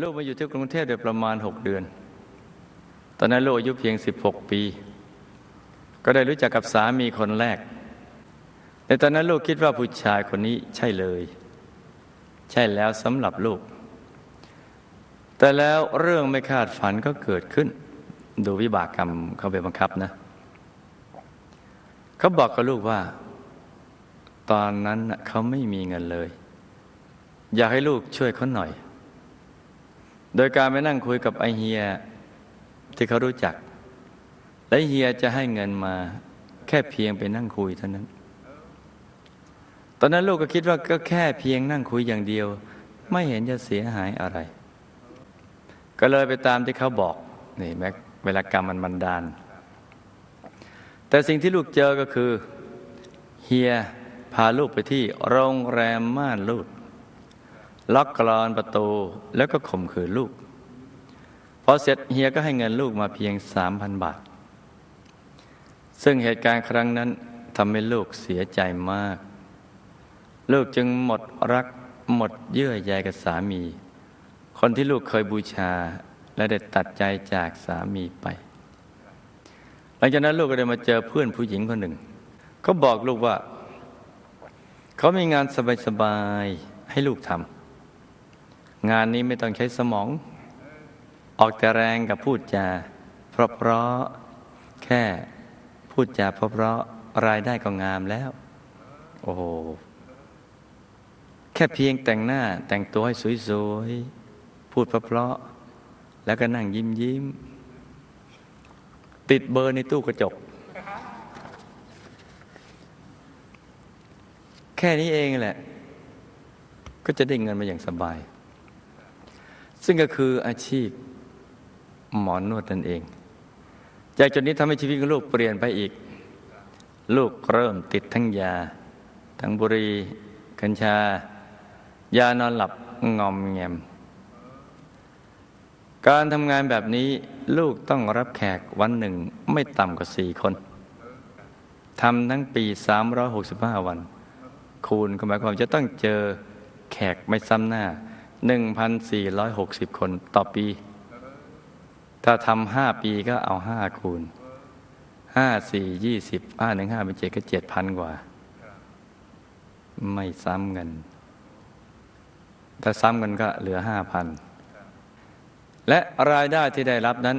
ลูกมาอยู่ที่กรุงเทพได้ประมาณ 6 เดือน ตอนนั้นลูกอายุเพียง 16 ปี ก็ได้รู้จักกับสามีคนแรก ในตอนนั้นลูกคิดว่าผู้ชายคนนี้ใช่เลย ใช่แล้วสำหรับลูก แต่แล้วเรื่องไม่คาดฝันก็เกิดขึ้น ดูวิบากกรรมเขาไปบังคับนะ เขาบอกกับลูกว่า ตอนนั้นเขาไม่มีเงินเลย อยากให้ลูกช่วยเขาหน่อย โดยการไปนั่งคุยกับไอเฮียที่เขารู้จัก และเฮียจะให้เงินมาแค่เพียงไปนั่งคุยเท่านั้น ตอนนั้นลูกก็คิดว่าก็แค่เพียงนั่งคุยอย่างเดียว ไม่เห็นจะเสียหายอะไร ก็เลยไปตามที่เขาบอกนี่แม้เวลากรรมมันบันดาล แต่สิ่งที่ลูกเจอก็คือเฮียพาลูกไปที่โรงแรมม่านรูด ล็อกกรอนประตูแล้วก็ข่มขืนลูก พอเสร็จเฮียก็ให้เงินลูกมาเพียงสามพันบาท ซึ่งเหตุการณ์ครั้งนั้นทำให้ลูกเสียใจมาก ลูกจึงหมดรักหมดเยื่อใยกับสามี คนที่ลูกเคยบูชาและได้ตัดใจจากสามีไป หลังจากนั้นลูกก็ได้มาเจอเพื่อนผู้หญิงคนหนึ่ง เขาบอกลูกว่า เขามีงานสบายๆให้ลูกทำ งานนี้ไม่ต้องใช้สมอง ออกแต่แรงกับพูดจาเพราะเพราะแค่พูดจาเพราะเพราะรายได้ก็งามแล้ว โอ้โหแค่เพียงแต่งหน้าแต่งตัวให้สวยๆ พูดเพราะๆแล้วก็นั่งยิ้มยิ้ม ติดเบอร์ในตู้กระจก แค่นี้เองแหละ ก็จะได้เงินมาอย่างสบาย ซึ่งก็คืออาชีพหมอนวดนั่นเอง จากจุดนี้ทำให้ชีวิตของลูกเปลี่ยนไปอีก ลูกเริ่มติดทั้งยา ทั้งบุหรี่กัญชา ยานอนหลับงอมแงม การทำงานแบบนี้ลูกต้องรับแขกวันหนึ่งไม่ต่ำกว่าสี่คนทำทั้งปี 365 วัน คูณก็หมายความจะต้องเจอแขกไม่ซ้ำหน้า 1,460 คนต่อปี ถ้าทำห้าปีก็เอาห้าคูณห้าสี่ยี่สิบห้าหนึ่งห้าเป็นเจ็ดก็เจ็ดพันกว่า ไม่ซ้ำกัน ถ้าซ้ำกันก็เหลือห้าพันและรายได้ที่ได้รับนั้น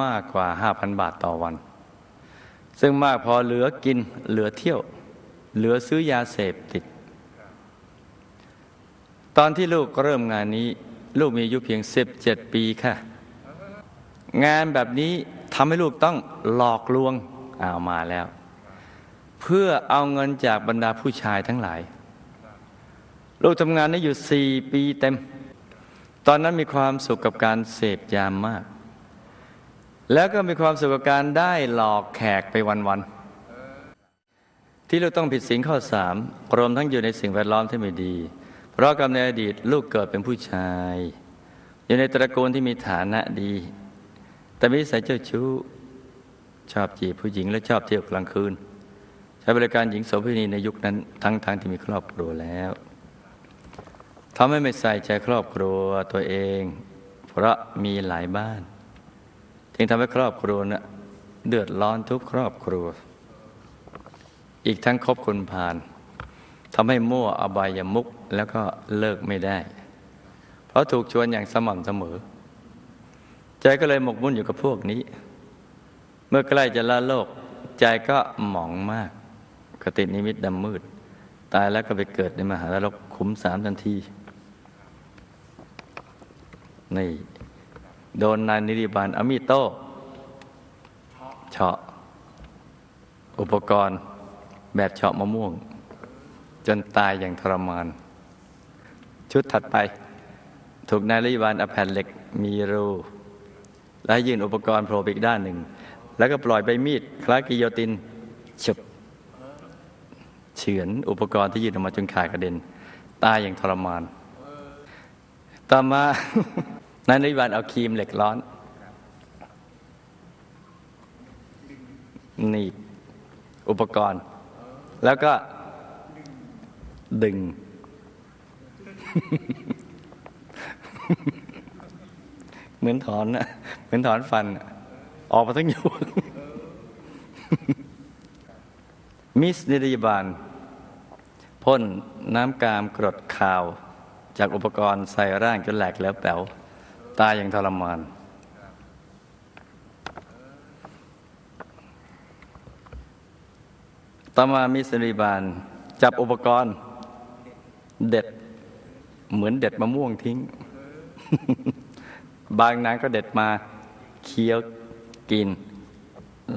มากกว่าห้าพันบาทต่อวัน ซึ่งมากพอเหลือกินเหลือเที่ยว เหลือซื้อยาเสพติด ตอนที่ลูกเริ่มงานนี้ ลูกมีอายุเพียง 17 ปีค่ะ งานแบบนี้ทำให้ลูกต้องหลอกลวงเอามาแล้ว เพื่อเอาเงินจากบรรดาผู้ชายทั้งหลาย ลูกทำงานนี้อยู่ 4 ปีเต็ม ตอนนั้นมีความสุขกับการเสพยามมาก แล้วก็มีความสุขกับการได้หลอกแขกไปวันๆที่ลูกต้องผิดศีลข้อสามรวมทั้งอยู่ในสิ่งแวดล้อมที่ไม่ดี เพราะกำในอดีตลูกเกิดเป็นผู้ชาย อยู่ในตระกูลที่มีฐานะดี แต่มีสัยเจ้าชู้ ชอบจีบผู้หญิงและชอบเที่ยวกลางคืน ใช้บริการหญิงโสเภณีในยุคนั้นทั้งทางที่มีครอบครัวแล้วทำให้ไม่ใส่ใจครอบครัวตัวเอง เพราะมีหลายบ้าน จึงทำให้ครอบครัวนะ่ะเดือดร้อนทุกครอบครัว อีกทั้งคบคนผ่านทำให้มั่วอบายามุก แล้วก็เลิกไม่ได้ เพราะถูกชวนอย่างสม่ำเสมอ ใจก็เลยหมกมุ่นอยู่กับพวกนี้ เมื่อใกล้จะละโลก ใจก็หมองมากกตินิมิตดำมืด ตายแล้วก็ไปเกิดในมหานรกขุมสามทันทีนี่โดนนายนิริบาลอมิโตเฉาะ อุปกรณ์แบบเฉาะมะม่วง จนตายอย่างทรมาน ชุดถัดไป ถูกนายนิริบาลเอาแผ่นเหล็กมีรูและยื่นอุปกรณ์โผล่อีกด้านหนึ่ง แล้วก็ปล่อยใบมีดคล้ายกิโยตินฉบเฉือนอุปกรณ์ที่ยื่นออกมาจนขาดกระเด็น ตายอย่างทรมาน ต่อมานายนิบาลเอาครีมเหล็กร้อน หนีบอุปกรณ์ แล้วก็ดึง เหมือนถอนนะเหมือนถอนฟัน ออกมาทั้งยวงมิสนิรยบาลพ่นน้ำกามกรดข่าว จากอุปกรณ์ใส่ร่างจนแหลกแล้วแป๋วตายอย่างทรมาน ต่อมามิสนิรยบาลจับอุปกรณ์เด็ด เหมือนเด็ดมะม่วงทิ้ง บางนางก็เด็ดมาเคี้ยวกิน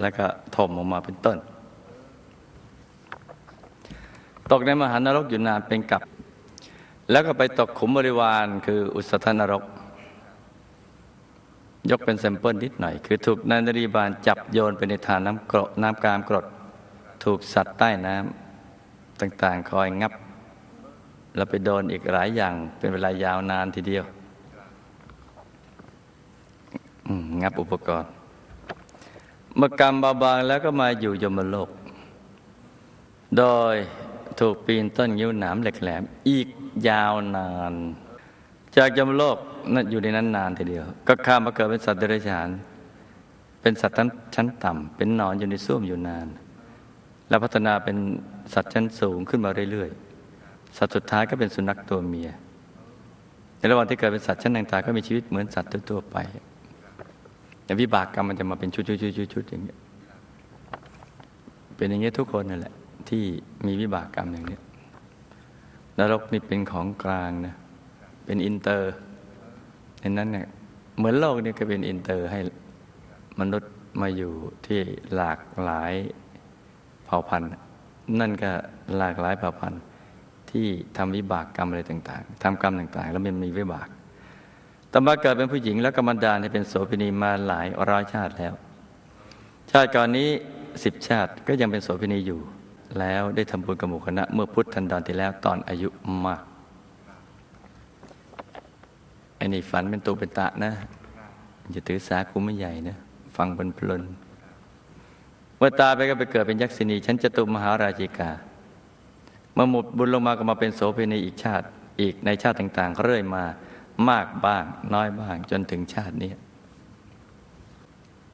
แล้วก็ถมออกมาเป็นต้น ตกในมหานรกอยู่นานเป็นกับ แล้วก็ไปตกขุมบริวารคืออุสธนรก ยกเป็นแซมเปิลนิดหน่อย คือถูกนายนรีบาลจับโยนไปในทานน้ำกรดน้ำกามกรด ถูกสัตว์ใต้น้ำต่างๆ คอยงับ แล้วไปโดนอีกหลายอย่างเป็นเวลายาวนานทีเดียวงับอุปกรณ์เมื่อกรรมเบาบางแล้วก็มาอยู่ยมโลก โดยถูกปีนต้นยิ้วหนามเหล็กแหลม อีกยาวนาน จากยมโลกนั่นอยู่ในนั้นนานทีเดียว ก็ข้ามมาเกิดเป็นสัตว์เดรัจฉาน เป็นสัตว์ชั้นต่ำเป็นนอนอยู่ในส้วมอยู่นาน แล้วพัฒนาเป็นสัตว์ชั้นสูงขึ้นมาเรื่อยๆ สัตว์สุดท้ายก็เป็นสุนัขตัวเมีย ในระหว่างที่เกิดเป็นสัตว์ชั้นต่างๆก็มีชีวิตเหมือนสัตว์ทั่วไปแต่วิบากกรรมมันจะมาเป็นชุดๆๆๆอย่างเงี้ยเป็นอย่างเงี้ยทุกคนนั่นแหละ ที่มีวิบากกรรมอย่างเนี้ยนรกนี่เป็นของกลางนะเป็นอินเตอร์ในนั้นเนี่ยเหมือนโลกนี่ก็เป็นอินเตอร์ให้มนุษย์มาอยู่ที่หลากหลายเผ่าพันธุ์ นั่นก็หลากหลายเผ่าพันธุ์ ที่ทำวิบากกรรมอะไรต่างๆทำกรรมต่างๆ แล้วมันมีวิบากต่อมาเกิดเป็นผู้หญิงแล้วก็มันดาลให้เป็นโสเภณีมาหลายร้อยชาติแล้ว ชาติก่อนนี้สิบชาติก็ยังเป็นโสเภณีอยู่ แล้วได้ทำบุญกับหมู่คณะเมื่อพุทธันดรที่แล้วตอนอายุมากไอ้นี่ฝันเป็นตัวเป็นตะนะอย่าถือสาคุไม่ใหญ่นะฟังเพลนเมื่อตายไปก็ไปเกิดเป็นยักษินีชั้นจะตุมหาราชิกา เมื่อหมดบุญลงมาก็มาเป็นโสเภณีอีกชาติ อีกในชาติต่างๆเรื่อยมามากบ้างน้อยบ้างจนถึงชาตินี้